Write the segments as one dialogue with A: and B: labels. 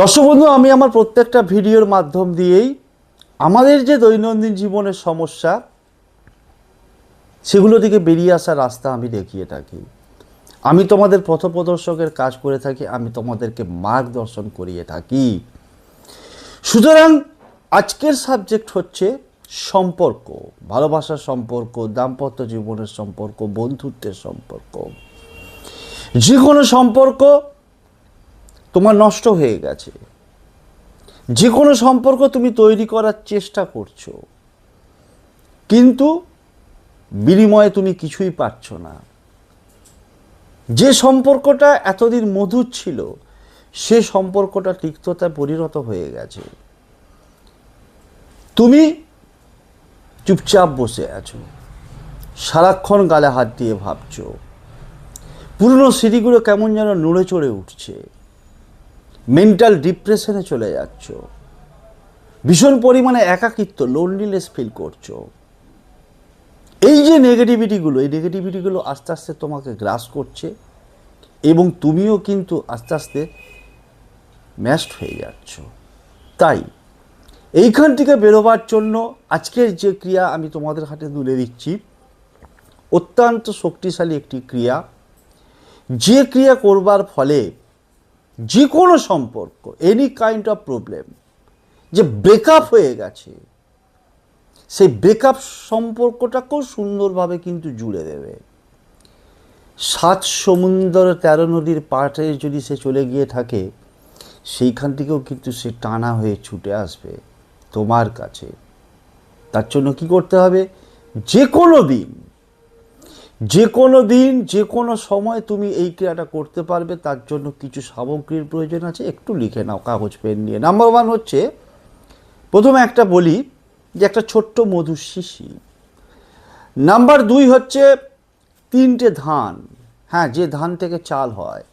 A: দর্শক বন্ধু, আমি আমার প্রত্যেকটা ভিডিওর মাধ্যম দিয়েই আমাদের যে দৈনন্দিন জীবনের সমস্যা, সেগুলো থেকে বেরিয়ে আসার রাস্তা আমি দেখিয়ে থাকি। আমি তোমাদের পথপ্রদর্শকের কাজ করে থাকি, আমি তোমাদেরকে মার্গদর্শন করিয়ে থাকি। সুতরাং আজকের সাবজেক্ট হচ্ছে সম্পর্ক, ভালোবাসার সম্পর্ক, দাম্পত্য জীবনের সম্পর্ক, বন্ধুত্বের সম্পর্ক। যে কোনো সম্পর্ক তোমার নষ্ট হয়ে গেছে। যে কোনো সম্পর্ক তুমি তৈরি করার চেষ্টা করছ। কিন্তু বিনিময়ে তুমি কিছুই পাচ্ছ না। যে সম্পর্কটা এতদিন মধুর ছিল, সে সম্পর্কটা তিক্ততায় পরিণত হয়ে গেছে। তুমি চুপচাপ বসে আছো। সারাক্ষণ গালে হাত দিয়ে ভাবছ। পুরনো স্মৃতিগুলো কেমন যেন নড়ে চড়ে উঠছে। মেন্টাল ডিপ্রেশনে চলে যাচ্ছ। ভীষণ পরিমাণে একাকিত্ব লোনলিনেস ফিল করছ। এই যে নেগেটিভিটিগুলো এই নেগেটিভিটিগুলো আস্তে আস্তে তোমাকে গ্রাস করছে এবং তুমিও কিন্তু আস্তে আস্তে ম্যাস্ট হয়ে যাচ্ছ। তাই এইখান থেকে বেরোবার জন্য আজকের যে ক্রিয়া আমি তোমাদের হাতে তুলে দিচ্ছি, অত্যন্ত শক্তিশালী একটি ক্রিয়া। যে ক্রিয়া করবার ফলে যে কোনো সম্পর্ক এনি কাইন্ড অফ প্রবলেম যে ব্রেকআপ হয়ে গেছে, সেই ব্রেকআপ সম্পর্কটাকেও সুন্দরভাবে কিন্তু জুড়ে দেবে। সাত সমুদ্র তেরো নদীর পাটে যদি সে চলে গিয়ে থাকে, সেইখান থেকেও কিন্তু সে টানা হয়ে ছুটে আসবে তোমার কাছে। তার জন্য কি করতে হবে? যে কোনো দিন যে কোনো দিন যে কোনো সময় তুমি এই ক্রিয়াটা করতে পারবে, তার জন্য কিছু সামগ্রীর প্রয়োজন আছে। একটু লিখে নাও, কাগজ, পেন নিয়ে। নাম্বার ওয়ান হচ্ছে, প্রথমে একটা বলি যে একটা ছোট্ট মধুর শিশি। নাম্বার দুই হচ্ছে, তিনটে ধান। হ্যাঁ যে ধান থেকে চাল হয়।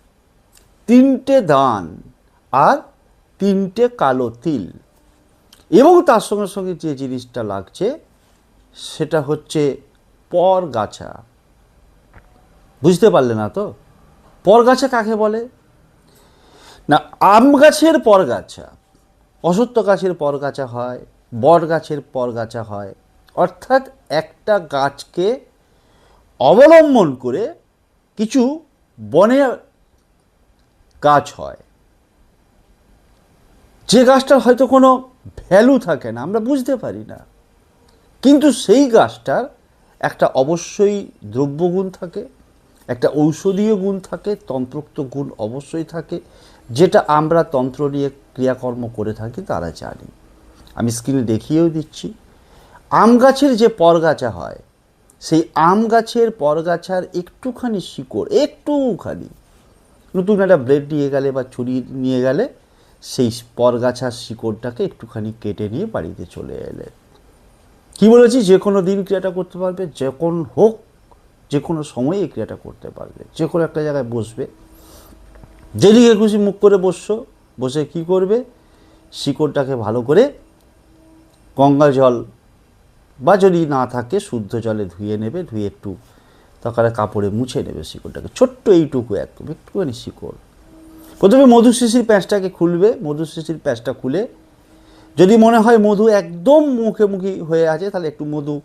A: তিনটে ধান আর তিনটে কালো তিল। এবং তার সঙ্গে সঙ্গে যে জিনিসটা লাগছে, সেটা হচ্ছে পরগাছা। বুঝতে পারলে না তো? পরগাছা কাকে বলে? না আম গাছের পরগাছা। অসত্য গাছের পরগাছা হয়, বট গাছের পরগাছা হয়। অর্থাৎ একটা গাছকে অবলম্বন করে কিছু বনের গাছ হয়। যে গাছটার হয়তো কোনো ভ্যালু থাকে না, আমরা বুঝতে পারি না। কিন্তু সেই গাছটার একটা অবশ্যই দ্রব্যগুণ থাকে একটা ঔষধীয় গুণ থাকে, তন্ত্রোক্ত গুণ অবশ্যই থাকে। যেটা আমরা তন্ত্র নিয়ে ক্রিয়াকর্ম করে থাকি, তারা জানি। আমি স্ক্রিনে দেখিয়েও দিচ্ছি। আম গাছের যে পরগাছা হয়, সেই আম গাছের পরগাছার একটুখানি শিকড়, একটুখানি, নতুন একটা ব্লেড নিয়ে গেলে বা ছুরি নিয়ে গেলে, সেই পরগাছার শিকড়টাকে একটুখানি কেটে নিয়ে বাড়িতে চলে এলে। কি বলেছি? যে কোনো দিন ক্রিয়াটা করতে পারবে যখন হোক যে কোনো সময় এই ক্রিয়াটা করতে পারবে। যে কোনো একটা জায়গায় বসবে। যেদিকে খুশি মুখ করে বসছো বসে কি করবে? শিকড়টাকে ভালো করে গঙ্গা জল বা যদি না থাকে শুদ্ধ জলে ধুয়ে নেবে, ধুয়ে একটু তারপরে কাপড়ে মুছে নেবে শিকড়টাকে। ছোট্ট এইটুকু একদম একটুখানি শিকড়। প্রথমে মধু শিশির প্যাঁচটাকে খুলবে। মধু শিশির প্যাঁচটা খুলে যদি মনে হয় মধু একদম মুখে মুখি হয়ে আছে, তাহলে একটু মধু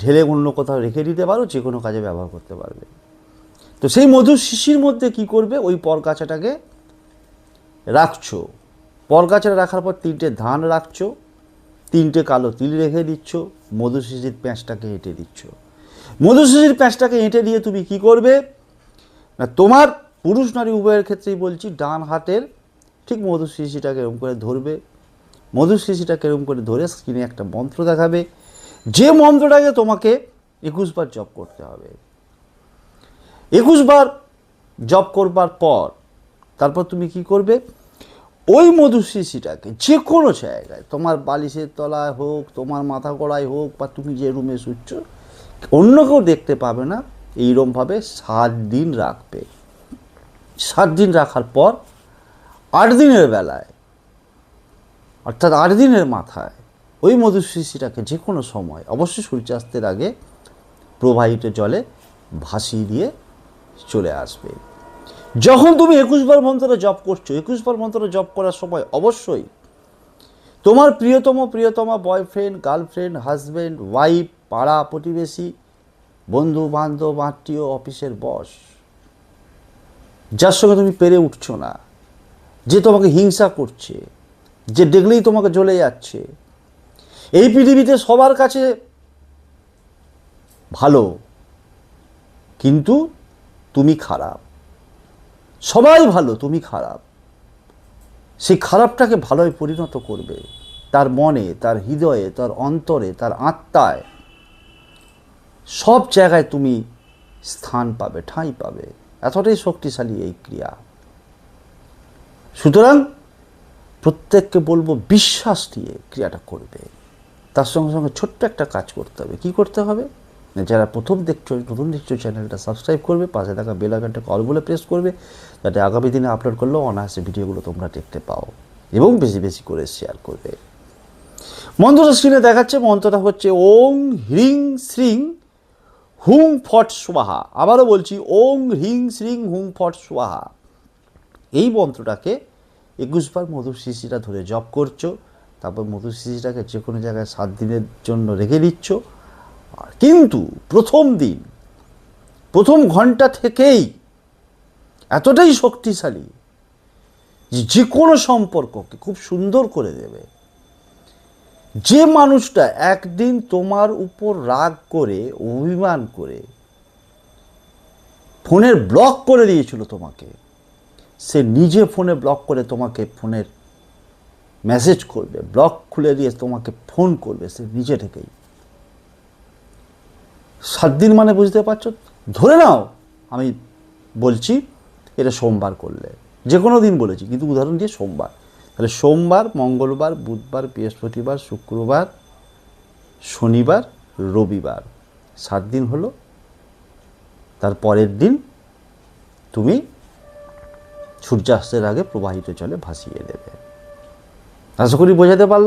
A: ঢেলে অন্য কোথাও রেখে দিতে পারো, যে কোনো কাজে ব্যবহার করতে পারবে। তো সেই মধুর শিশির মধ্যে কি করবে? ওই পরগাছাটাকে রাখছো। পরগাছাটা রাখার পর তিনটে ধান রাখছো, তিনটে কালো তিল রেখে দিচ্ছ মধু শিশির প্যাঁচটাকে হেঁটে দিচ্ছ। মধু শিশির প্যাঁচটাকে হেঁটে দিয়ে তুমি কি করবে? না, তোমার পুরুষ নারী উভয়ের ক্ষেত্রেই বলছি, ডান হাতের ঠিক মধু শিশিটাকে এরকম করে ধরবে। মধু শিশিটাকে এরকম করে ধরে স্ক্রিনে একটা মন্ত্র দেখাবে। যে মন্ত্রটাকে তোমাকে একুশ বার জপ করতে হবে। একুশ বার জপ করবার পর তারপর তুমি কি করবে? ওই মধু শিশিটাকে যে কোনো জায়গায়, তোমার বালিশের তলায় হোক, তোমার মাথা গড়ায় হোক বা তুমি যে রুমে শুচ্ছ, অন্য কেউ দেখতে পাবে না, এইরমভাবে সাত দিন রাখবে। সাত দিন রাখার পর আট দিনের বেলায়, অর্থাৎ আট দিনের মাথায় ওই মধু শিশিটাকে যে কোনো সময় অবশ্যই সূর্যাস্তের আগে প্রবাহিত জলে ভাসিয়ে দিয়ে চলে আসবে। যখন তুমি একুশ বার মন্ত্র জপ করছ, একুশ বার মন্ত্র জপ করার সময় অবশ্যই তোমার প্রিয়তম, প্রিয়তমা বয়ফ্রেন্ড গার্লফ্রেন্ড হাজব্যান্ড ওয়াইফ পাড়া, প্রতিবেশী বন্ধু বান্ধব আত্মীয়, অফিসের বস যার সঙ্গে তুমি পেরে উঠছো না, যে তোমাকে হিংসা করছে, যে দেখলেই তোমাকে জ্বলে যাচ্ছে এই পৃথিবীতে সবার কাছে ভালো, কিন্তু তুমি খারাপ। সবাই ভালো, তুমি খারাপ। সেই খারাপটাকে ভালোয় পরিণত করবে। তার মনে, তার হৃদয়ে, তার অন্তরে, তার আত্মায় সব জায়গায় তুমি স্থান পাবে, ঠাঁই পাবে। এতটাই শক্তিশালী এই ক্রিয়া। সুতরাং প্রত্যেককে বলব, বিশ্বাস দিয়ে ক্রিয়াটা করবে। তার সঙ্গে সঙ্গে ছোট্ট একটা কাজ করতে হবে। কি করতে হবে? যারা প্রথম দেখছ প্রথম দেখছ চ্যানেলটা সাবস্ক্রাইব করবে, পাশে থাকা বেল আইকনটা কল বলে প্রেস করবে, যাতে আগামী দিনে আপলোড করলেও অনায়াসে ভিডিওগুলো তোমরা দেখতে পাও এবং বেশি বেশি করে শেয়ার করবে। মন্ত্রটা স্ক্রিনে দেখাচ্ছে, মন্ত্রটা হচ্ছে ওং হ্রিং শ্রিং হুং ফট স্বাহা। আবারও বলছি, ওং হ্রিং শ্রিং হুং ফট স্বাহা। এই মন্ত্রটাকে একুশবার মধুর শিশিরা ধরে জপ করছ তারপর মধুর শিশিটাকে যে কোনো জায়গায় সাত দিনের জন্য রেখে দিচ্ছ। কিন্তু প্রথম দিন, প্রথম ঘণ্টা থেকেই এতটাই শক্তিশালী যে যে কোনো সম্পর্ককে খুব সুন্দর করে দেবে। যে মানুষটা একদিন তোমার উপর রাগ করে, অভিমান করে, ফোনের ব্লক করে দিয়েছিল তোমাকে, সে নিজে ফোনে ব্লক করে তোমাকে ফোনের মেসেজ করবে, ব্লক খুলে দিয়ে তোমাকে ফোন করবে, সে নিজে থেকেই। সাত দিন মানে বুঝতে পারছ? ধরে নাও, আমি বলছি, এটা সোমবার করলে। যে কোনো দিন বলেছি, কিন্তু উদাহরণ দিয়ে সোমবার। তাহলে সোমবার, মঙ্গলবার, বুধবার, বৃহস্পতিবার, শুক্রবার, শনিবার, রবিবার। সাত দিন হলো। তার পরের দিন তুমি সূর্যাস্তের আগে প্রবাহিত জলে ভাসিয়ে দেবে। আশা করি বোঝাতে পারলাম